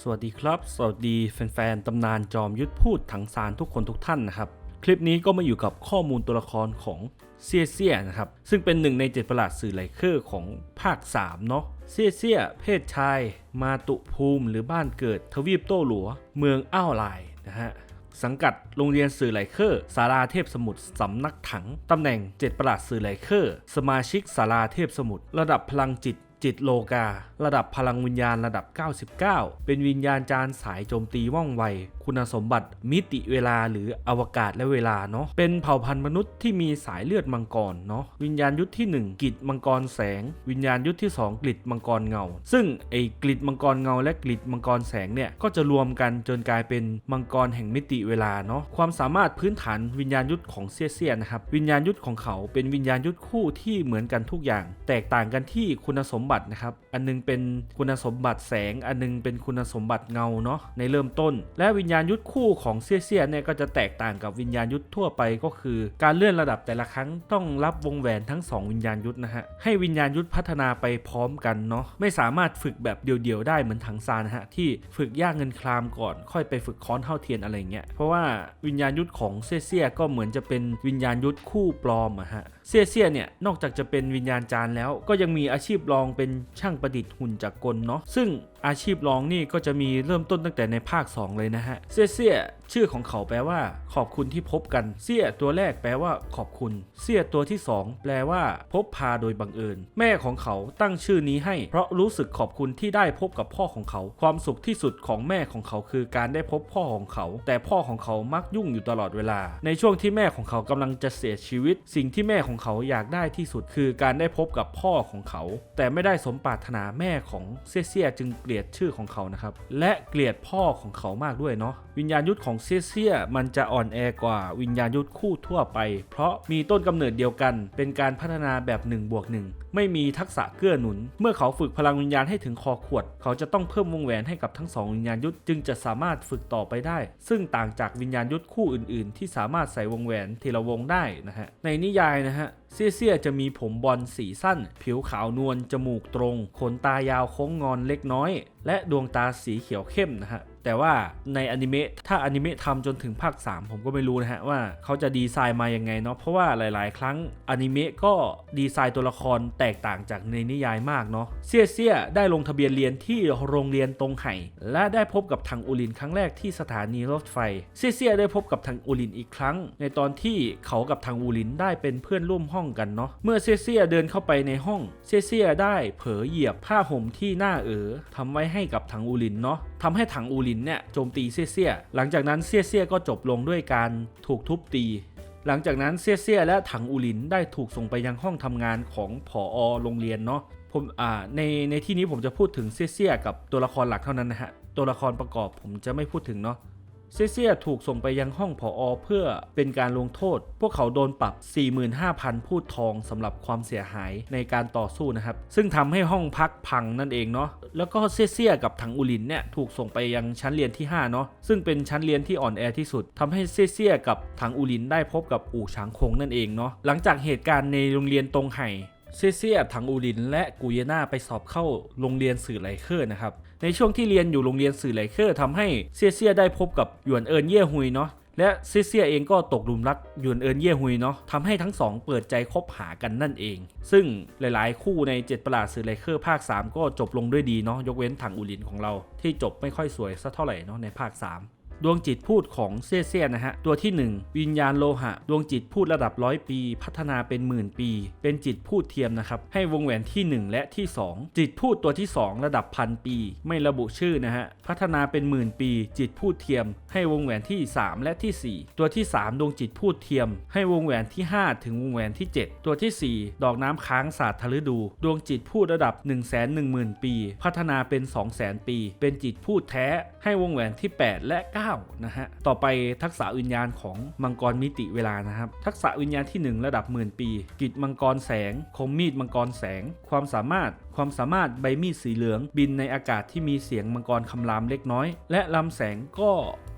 สวัสดีครับ สวัสดีแฟนๆตำนานจอมยุทธพูดถังซานทุกคนทุกท่านนะครับ คลิปนี้ก็มาอยู่กับข้อมูลตัวละครของเซียเซียนะครับ ซึ่งเป็นหนึ่งในเจ็ดประหลาดสื่อไลเคอร์ของภาค 3 เนาะเซียเซีย เพศชาย มาตุภูมิ หรือบ้านเกิดทวีปโต้หลัว เมืองอ้าวไลน์นะฮะสังกัดโรงเรียนสื่อไหลเคอร์สาราเทพสมุทรสำนักถัง ตำแหน่งเจ็ดประหลาดสื่อไหลเคอร์สมาชิกสาราเทพสมุทรระดับพลังจิต จิตโลกา ระดับพลังวิญญาณระดับ 99 เป็นวิญญาณจารสายโจมตีว่องไว คุณสมบัติมิติเวลาหรืออวกาศและเวลาเนาะเป็นเผ่าพันธุ์มนุษย์ที่มีสายเลือดมังกรเนาะวิญญาณยุทธที่ 1 กิจมังกรแสง วิญญาณยุทธที่ 2 กลิดมังกรเงา ซึ่งไอ้กลิดมังกรเงา และกลิดมังกรแสงเนี่ยก็จะรวมกันจนกลายเป็นมังกรแห่งมิติเวลาเนาะความสามารถพื้นฐานวิญญาณยุทธของเซียเซียนะครับวิญญาณยุทธของเขาเป็นวิญญาณยุทธคู่ที่เหมือนกันทุกอย่าง แตกต่างกันที่คุณสมบัตินะครับอันหนึงเป็นคุณสมบัติแสง อันหนึงเป็นคุณสมบัติเงาเนาะในเริ่มต้น และวิญญาณาณยุทธคู่ของเซียเซียเนี่ยก็จะแตกต่างกับวิญญาณยุทธทั่วไปก็คือ การเลื่อนระดับแต่ละครั้งต้องรับวงแหวนทั้งสองวิญญาณยุทธนะฮะให้วิญญาณยุทธพัฒนาไปพร้อมกันเนาะไม่สามารถฝึกแบบเดี่ยวๆได้เหมือนถังซานนะฮะที่ฝึกย่างเงินครามก่อน ค่อยไปฝึกค้อนเท่าเทียนอะไรเงี้ยเพราะว่าวิญญาณยุทธของเซียเซียก็เหมือนจะเป็นวิญญาณยุทธคู่ปลอมอะฮะเซียเซียเนี่ยนอกจากจะเป็นวิญญาณจารย์แล้ว ก็ยังมีอาชีพรองเป็นช่างประดิษฐ์หุ่นจักรกลเนาะซึ่งอาชีพรองนี่ก็จะมีเริ่มต้นตั้งแต่ในภาค 2 เลยนะฮะเซียเซียชื่อของเขาแปลว่า ขอบคุณที่พบกันเซียตัวแรกแปลว่า ขอบคุณเซียตัวที่ 2 แปลว่า พบพาโดยบังเอิญ แม่ของเขาตั้งชื่อนี้ให้ เพราะรู้สึกขอบคุณที่ได้พบกับพ่อของเขา ความสุขที่สุดของแม่ของเขาคือการได้พบพ่อของเขา แต่พ่อของเขามักยุ่งอยู่ตลอดเวลา ในช่วงที่แม่ของเขากำลังจะเสียชีวิต สิ่งที่แม่ของเขาอยากได้ที่สุดคือการได้พบกับพ่อของเขา แต่ไม่ได้สมปรารถนาแม่ของเซียเซียจึงเกลียดชื่อของเขานะครับและเกลียดพ่อของเขามากด้วยเนาะวิญญาณยุทธของเซียเซียมันจะอ่อนแอกว่าวิญญาณยุทธคู่ทั่วไป เพราะมีต้นกำเนิดเดียวกัน เป็นการพัฒนาแบบ1บวก1 ไม่มีทักษะเกื้อหนุน เมื่อเขาฝึกพลังวิญญาณให้ถึงคอขวด เขาจะต้องเพิ่มวงแหวนให้กับทั้งสองวิญญาณยุทธจึงจะสามารถฝึกต่อไปได้ ซึ่งต่างจากวิญญาณยุทธคู่อื่น ๆ ที่สามารถใส่วงแหวนทีละวงได้นะฮะในนิยายนะฮะเซียเซียจะมีผมบอลสีสั้น ผิวขาวนวลจมูกตรง ขนตายาวโค้งงอนเล็กน้อย และดวงตาสีเขียวเข้มนะฮะแต่ว่าในอนิเมะถ้าอนิเมะทำจนถึงภาค 3 ผมก็ไม่รู้นะฮะว่าเขาจะดีไซน์มายังไงเนาะเพราะว่าหลาย ๆ ครั้งอนิเมะก็ดีไซน์ตัวละครแตตกต่างจากในนิยายมากเนาะเซียเซียได้ลงทะเบียนเรียนที่โรงเรียนตรงไห่และได้พบกับทางอูลินครั้งแรกที่สถานีรถไฟ เซียเซียได้พบกับทางอูลินอีกครั้ง ในตอนที่เขากับทางอูลินได้เป็นเพื่อนร่วมห้องกันเนาะเมื่อเซียเซียเดินเข้าไปในห้อง เซียเซียได้เผลอเหยียบผ้าห่มที่หน้าเอ๋อทำไว้ให้กับทางอูลินเนาะทำให้ถังอูลินเนี่ยโจมตีเซียเซีย หลังจากนั้นเซียเซียก็จบลงด้วยการถูกทุบตี หลังจากนั้นเซียเซียและถังอูลินได้ถูกส่งไปยังห้องทำงานของผอโรงเรียนเนาะผมอ่าในในที่นี้ผมจะพูดถึงเซียเซียกับตัวละครหลักเท่านั้นนะฮะตัวละครประกอบผมจะไม่พูดถึงเนาะ เซียเซียถูกส่งไปยังห้องผออเพื่อเป็นการลงโทษ พวกเขาโดนปรับ 45,000 พูดทองสำหรับความเสียหายในการต่อสู้นะครับ ซึ่งทำให้ห้องพักพังนั่นเองเนาะแล้วก็เซียเซียกับถังอุลินเนี่ยถูกส่งไปยังชั้นเรียนที่5เนาะซึ่งเป็นชั้นเรียนที่อ่อนแอที่สุดทำให้เซียเซียกับถังอุลินได้พบกับอู่ช้างคงนั่นเองเนาะหลังจากเหตุการณ์ในโรงเรียนตรงไห่เซียเซียถังอูลิน และกูเยนาไปสอบเข้าโรงเรียนสื่อไลเคอร์นะครับ ในช่วงที่เรียนอยู่โรงเรียนสื่อไลเคอร์ทำให้เซียเซียได้พบกับหยวนเอินเย่ฮุยเนาะและเซียเซียเองก็ตกหลุมรักหยวนเอินเย่ฮุยเนาะทำให้ทั้งสองเปิดใจคบหากันนั่นเอง ซึ่งหลายๆ คู่ในเจ็ดประหลาดสื่อไลเคอร์ภาค 3 ก็จบลงด้วยดีเนาะยกเว้นถังอูลินของเราที่จบไม่ค่อยสวยสักเท่าไหร่เนาะในภาค 3 ดวงจิตพูดของเซียเซียนะฮะ ตัวที่ 1 วิญญาณโลหะ ดวงจิตพูดระดับร้อยปี พัฒนาเป็นหมื่นปี เป็นจิตพูดเทียมนะครับ ให้วงแหวนที่ 1 และที่ 2 จิตพูดตัวที่ 2 ระดับพันปี ไม่ระบุชื่อนะฮะ พัฒนาเป็นหมื่นปี จิตพูดเทียม ให้วงแหวนที่ 3 และที่ 4 ตัวที่ 3 ดวงจิตพูดเทียม ให้วงแหวนที่ 5 ถึงวงแหวนที่ 7 ตัวที่ 4 ดอกน้ำค้างศาสตร์ทะฤดู ดวงจิตพูดระดับ 1 1 0 0 0 0 ปี พัฒนาเป็น 2 0 0 0 0 0 ปี เป็นจิตพูดแท้ ให้วงแหวนที่ 8 และ 9 นะฮะ ต่อไปทักษะวิญญาณของมังกรมิติเวลานะครับ ทักษะวิญญาณที่ 1 ระดับหมื่นปี กิจมังกรแสง คมมีดมังกรแสง ความสามารถความสามารถใบมีดสีเหลือง บินในอากาศที่มีเสียงมังกรคำรามเล็กน้อย และลำแสงก็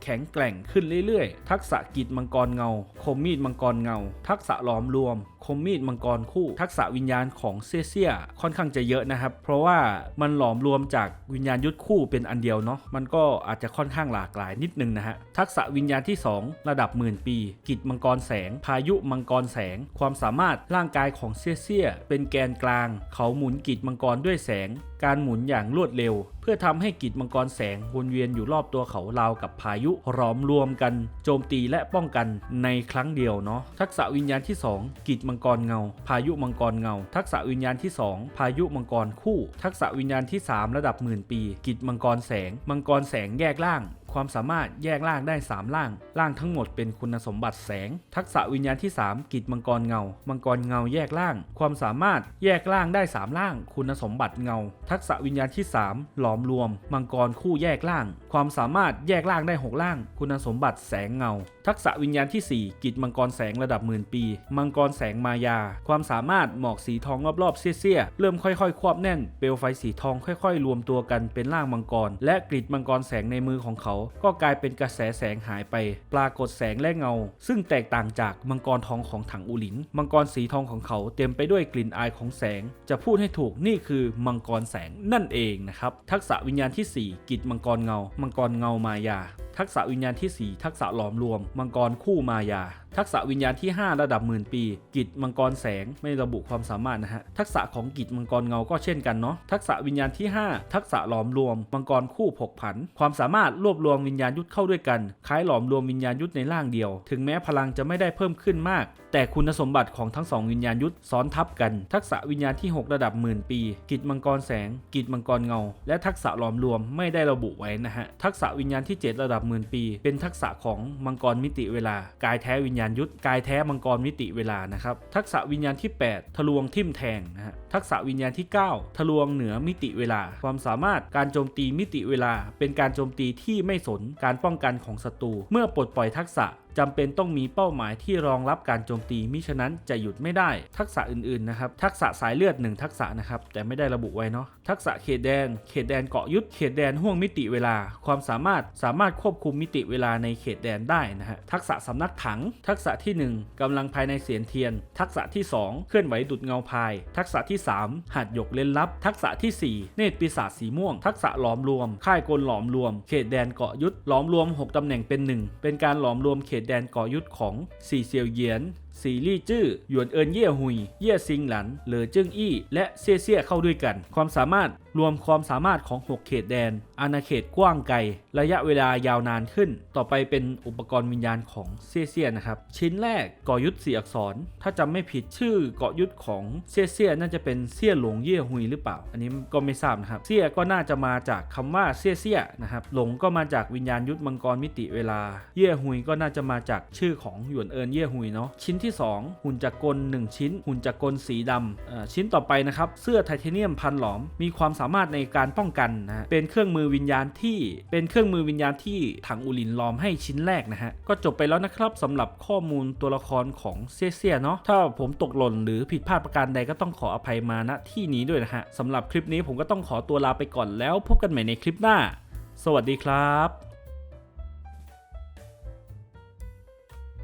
แข็งแกร่งขึ้นเรื่อยๆ ทักษะกีดมังกรเงา คมมีดมังกรเงา ทักษะล้อมรวม คมมีดมังกรคู่ ทักษะวิญญาณของเซียเซียค่อนข้างจะเยอะนะครับ เพราะว่ามันหลอมรวมจากวิญญาณยุทธคู่เป็นอันเดียวเนาะมันก็อาจจะค่อนข้างหลากหลายนิดนึงนะฮะทักษะวิญญาณที่ 2 ระดับหมื่นปี กิจมังกรแสง พายุมังกรแสง ความสามารถร่างกายของเซียเซียเป็นแกนกลาง เขาหมุนกิจมังกรด้วยแสง การหมุนอย่างรวดเร็ว เพื่อทำให้กิจมังกรแสงวนเวียนอยู่รอบตัวเขาราวกับพายุหลอมรวมกัน โจมตีและป้องกันในครั้งเดียวเนาะทักษะวิญญาณที่ 2 กิจมังงกรเงา พายุมังกรเงา ทักษะวิญญาณที่ 2 พายุมังกรคู่ ทักษะวิญญาณที่ 3 ระดับหมื่นปี กิจมังกรแสง มังกรแสงแยกล่าง ความสามารถแยกล่างได้ 3 ล่าง ล่างทั้งหมดเป็นคุณสมบัติแสง ทักษะวิญญาณที่ 3 กิจมังกรเงา มังกรเงาแยกล่าง ความสามารถแยกล่างได้ 3 ล่าง คุณสมบัติเงา ทักษะวิญญาณที่ 3 หลอมรวม มังกรคู่แยกล่าง ความสามารถแยกล่างได้ 6 ล่าง คุณสมบัติแสงเงา ทักษะวิญญาณที่ 4 กิจมังกรแสงระดับหมื่นปี มังกรแสงมายา ความสามารถหมอกสีทองรอบๆเสี้ยๆ เริ่มค่อยๆ ควบแน่น เปลวไฟสีทองค่อย ๆ รวมตัวกันเป็นร่างมังกร และกริดมังกรแสงในมือของเขาก็กลายเป็นกระแสแสงหายไป ปรากฏแสงและเงา ซึ่งแตกต่างจากมังกรทองของถังอูหลิน มังกรสีทองของเขาเต็มไปด้วยกลิ่นอายของแสง จะพูดให้ถูกนี่คือมังกรแสงนั่นเองนะครับ ทักษะวิญญาณที่ 4 กิจมังกรเงา มังกรเงามายา ทักษะวิญญาณที่ 4 ทักษะหลอมรวม มังกรคู่มายา ทักษะวิญญาณที่ 5 ระดับหมื่นปี กิจมังกรแสงไม่ระบุความสามารถนะฮะ ทักษะของกิจมังกรเงาก็เช่นกันเนาะ ทักษะวิญญาณที่ 5 ทักษะหลอมรวม มังกรคู่ผกผัน ความสามารถรวบรวมวิญญาณยุทธเข้าด้วยกัน คล้ายหลอมรวมวิญญาณยุทธในร่างเดียว ถึงแม้พลังจะไม่ได้เพิ่มขึ้นมาก แต่คุณสมบัติของทั้งสองวิญญาณยุทธซ้อนทับกัน ทักษะวิญญาณที่ 6 ระดับหมื่นปี กิจมังกรแสง กิจมังกรเงา และทักษะหลอมรวมไม่ได้ระบุไว้นะฮะ ทักษะวิญญาณที่ 7 ระดับหมื่นปี เป็นทักษะของมังกรมิติเวลากายแท้วิญญาณยุทธกายแท้มังกรมิติเวลานะครับ ทักษะวิญญาณที่ 8 ทะลวงทิ่มแทงนะฮะทักษะวิญญาณที่ 9 ทะลวงเหนือมิติเวลา ความสามารถการโจมตีมิติเวลา เป็นการโจมตีที่ไม่สนการป้องกันของศัตรูเมื่อปลดปล่อยทักษะ จำเป็นต้องมีเป้าหมายที่รองรับการโจมตีมิฉะนั้นจะหยุดไม่ได้ ทักษะอื่นๆนะครับทักษะสายเลือด 1 ทักษะนะครับแต่ไม่ได้ระบุไว้เนาะทักษะเขตแดน เขตแดนเกาะยุทธเขตแดนห่วงมิติเวลา ความสามารถสามารถควบคุมมิติเวลาในเขตแดนได้นะฮะทักษะสำนักถัง ทักษะที่ 1กำลังภายในเสียนเทียน ทักษะที่ 2 เคลื่อนไหวดุดเงาพาย ทักษะที่ 3 หัดหยกเล่นลับ ทักษะทีสี่4 เนตรปีศาจสีม่วง ทักษะหลอมรวม ค่ายกลหลอมรวม เขตแดนเกาะยุทธหลอมรวม 6ตำแหน่งเป็นหนึ่งเป็นการหลอมรวมเขตแดนก่อยุทธของซีเซียวเยียน สีลี่จื้อหยวนเอินเย่หุย เย่ซิงหลัน เหลอจึ้งอี้ และเซี่ยเซี่ยเข้าด้วยกัน ความสามารถรวมความสามารถของ 6 เขตแดน อาณาเขตกว้างไกล ระยะเวลายาวนานขึ้น ต่อไปเป็นอุปกรณ์วิญญาณของเซี่ยเซี่ยนะครับ ชิ้นแรกก่อยุทธสีอักษร ถ้าจำไม่ผิดชื่อเกาะยุทธของเซี่ยเซี่ยน่าจะเป็นเซี่ยหลงเย่หุยหรือเปล่า อันนี้ก็ไม่ทราบนะครับ เซี่ยก็น่าจะมาจากคำว่าเซี่ยเซี่ยนะครับ หลงก็มาจากวิญญาณยุทธมังกรมิติเวลา เย่หุยก็น่าจะมาจากชื่อของหยวนเอินเย่หุยเนาะ ชิ้นที่2 หุ่นจักรกล 1 ชิ้น หุ่นจักรกลสีดำชิ้นต่อไปนะครับเสื้อไทเทเนียมพันหลอม มีความสามารถในการป้องกันนะเป็นเครื่องมือวิญญาณที่เป็นเครื่องมือวิญญาณที่ถังอูลินลอมให้ชิ้นแรกนะฮะก็จบไปแล้วนะครับสำหรับข้อมูลตัวละครของเซียเซียเนาะถ้าผมตกหล่นหรือผิดพลาดประการใดก็ต้องขออภัยมาณที่นี้ด้วยนะฮะสำหรับคลิปนี้ผมก็ต้องขอตัวลาไปก่อนแล้วพบกันใหม่ในคลิปหน้า สวัสดีครับ